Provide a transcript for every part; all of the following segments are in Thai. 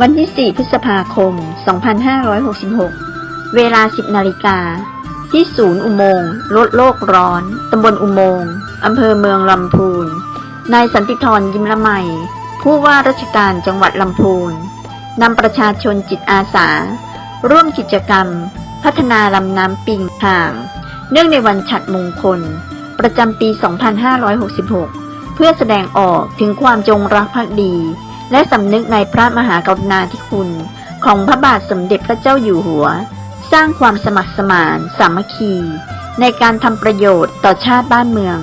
วันที่ 4 พฤษภาคม 2566 เวลา 10 นาฬิกา ที่ศูนย์อุโมงค์ลดโลกร้อน ตำบลอุโมงค์อำเภอเมืองลำพูน นายสันติธรยิ้มละไม ผู้ว่าราชการจังหวัดลำพูน นำประชาชนจิตอาสา ร่วมกิจกรรม พัฒนาลำน้ำปิงห่าง เนื่องในวันฉัดมงคล ประจำปี 2566 เพื่อแสดงออกถึงความจงรักภักดี และสำนึกในพระมหากรุณาธิคุณ ของพระบาทสมเด็จพระเจ้าอยู่หัว สร้างความสมัครสมาน สามัคคี ในการทำประโยชน์ต่อชาติบ้านเมือง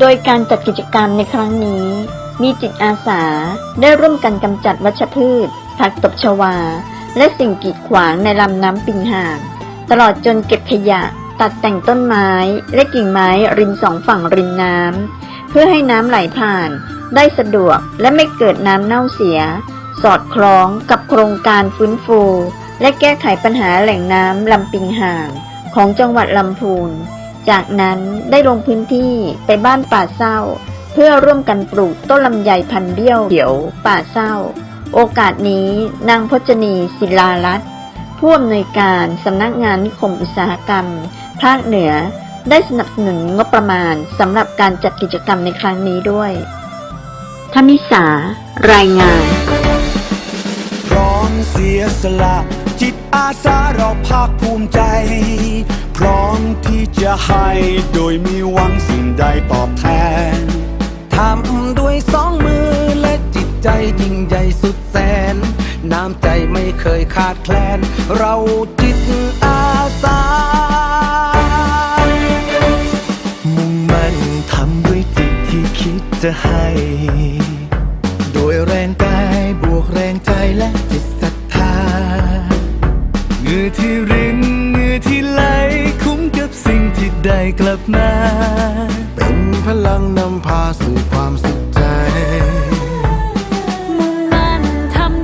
โดยการจัดกิจกรรมในครั้งนี้ มีจิตอาสาได้ร่วมกันกำจัดวัชพืช ผักตบชวา และสิ่งกีดขวางในลำน้ำปิงห่างตลอดจนเก็บขยะ ตัดแต่งต้นไม้ และกิ่งไม้ริมสองฝั่งริมน้ำ เพื่อให้น้ำไหลผ่าน ได้สะดวกและไม่เกิดน้ำเน่าเสีย สอดคล้องกับโครงการฟื้นฟู และแก้ไขปัญหาแหล่งน้ำลำปิงห่าง ของจังหวัดลำพูน จากนั้นได้ลงพื้นที่ไปบ้านป่าเศร้า เพื่อร่วมกันปลูกต้นลำไยพันเบี้ยวเขียวป่าเศร้า โอกาสนี้นางพจนีศิลารัตน์ผู้อำนวยการสำนักงานนิคมอุตสาหกรรม ภาคเหนือ ได้สนับสนุนงบประมาณสำหรับการจัดกิจกรรมในครั้งนี้ด้วยธมิสารายงานพร้อมเสียสละ จิตอาสาเราภาคภูมิใจ พร้อมที่จะให้โดยมีหวังสิ่งใดตอบแทนทำด้วยสองมือและจิตใจยิ่งใหญ่สุดแสน น้ำใจไม่เคยขาดแคลน เราจิตอาสา ที่คิดจะให้ โดยแรงกายบวกแรงใจและจิตศรัทธาเงื่อที่รินเงื่อที่ไหล คุ้มกับสิ่งที่ได้กลับมา เป็นพลังนำพาสู่ความสุข